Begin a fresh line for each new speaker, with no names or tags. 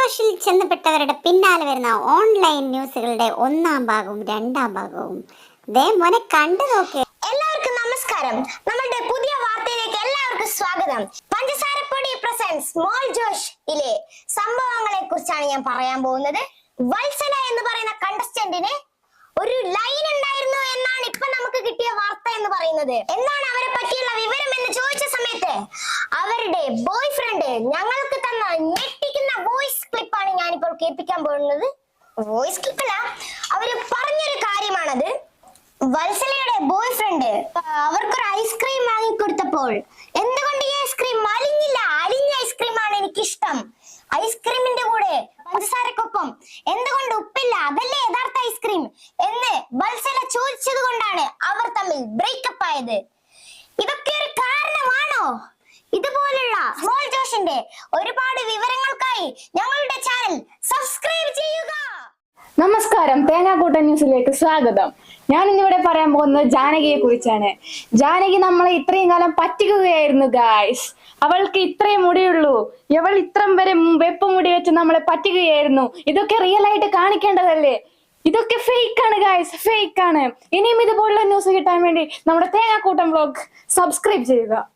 ജോഷിൽ ചെന്നപ്പെട്ടവരുടെ പിന്നാലെ വരുന്ന ഓൺലൈൻ ന്യൂസുകളുടെ ഒന്നാം ഭാഗവും രണ്ടാം ഭാഗവും. ദേ മോനെ കണ്ടു നോക്കേ.
എല്ലാവർക്കും നമസ്കാരം. നമ്മളുടെ പുതിയ വാർത്തയിലേക്ക് എല്ലാവർക്കും സ്വാഗതം. പഞ്ചസാരപ്പൊടി പ്രസൻസ് മോൾ ജോഷ് ഇലെ സംഭവങ്ങളെ കുറിച്ചാണ് ഞാൻ പറയാൻ പോകുന്നത്. വത്സല എന്ന് പറയുന്ന കണ്ടസ്റ്റന്റിന് ഒരു ലൈൻ ഉണ്ടായിരുന്നു എന്നാണ് ഇപ്പൊ നമുക്ക് കിട്ടിയ വാർത്ത എന്ന് പറയുന്നത്. എന്താണ് അവരെ പറ്റിയുള്ള വിവരം എന്ന് ചോദിച്ച സമയത്ത് അവരുടെ ബോയ് ഫ്രണ്ട് ഞങ്ങൾക്ക് തന്ന ഞാനിപ്പോൾ കേൾപ്പിക്കാൻ പോകുന്നത് വോയിസ് ക്ലിപ്പല്ല അവർ പറഞ്ഞൊരു കാര്യമാണത്. വത്സലയുടെ ബോയ് ഫ്രണ്ട് അവർക്കൊരു ഐസ്ക്രീം വാങ്ങിക്കൊടുത്തപ്പോൾ എന്തുകൊണ്ട് ഈ ഐസ്ക്രീം അലിഞ്ഞില്ല? അലിഞ്ഞ ഐസ്ക്രീമാണ് എനിക്കിഷ്ടം. ഐസ്ക്രീമിന്റെ കൂടെ പഞ്ചസാരക്കൊപ്പം എന്തുകൊണ്ട് ഉപ്പില്ല? അതല്ലേ യഥാർത്ഥ ഐസ്ക്രീം എന്ന് വത്സല ചോദിച്ചത് കൊണ്ടാണ് അവർ തമ്മിൽ ബ്രേക്കപ്പ് ആയത്. ഇതൊക്കെ ഒരു കാരണമാണോ? ഇതുപോലുള്ള സ്മോൾ ജോഷിന്റെ ഒരുപാട് വിവരങ്ങൾക്കായി ഞങ്ങളുടെ ചാനൽ സബ്സ്ക്രൈബ് ചെയ്യുക.
നമസ്കാരം തേങ്ങാക്കൂട്ടൻ ന്യൂസിലേക്ക് സ്വാഗതം. ഞാൻ ഇന്നിവിടെ പറയാൻ പോകുന്നത് ജാനകിയെ കുറിച്ചാണ്. ജാനകി നമ്മളെ ഇത്രയും കാലം പറ്റിക്കുകയായിരുന്നു ഗായ്സ് അവൾക്ക് ഇത്രയും മുടിയുള്ളൂ. ഇവൾ ഇത്രം വരെ വെപ്പ് മുടി വെച്ച് നമ്മളെ പറ്റിക്കുകയായിരുന്നു. ഇതൊക്കെ റിയൽ ആയിട്ട് കാണിക്കേണ്ടതല്ലേ? ഇതൊക്കെ ഫേക്ക് ആണ് ഗായ്സ് ഫേക്ക് ആണ്. ഇനിയും ഇതുപോലുള്ള ന്യൂസ് കിട്ടാൻ വേണ്ടി നമ്മുടെ തേങ്ങാക്കൂട്ടം വ്ലോഗ് സബ്സ്ക്രൈബ് ചെയ്യുക.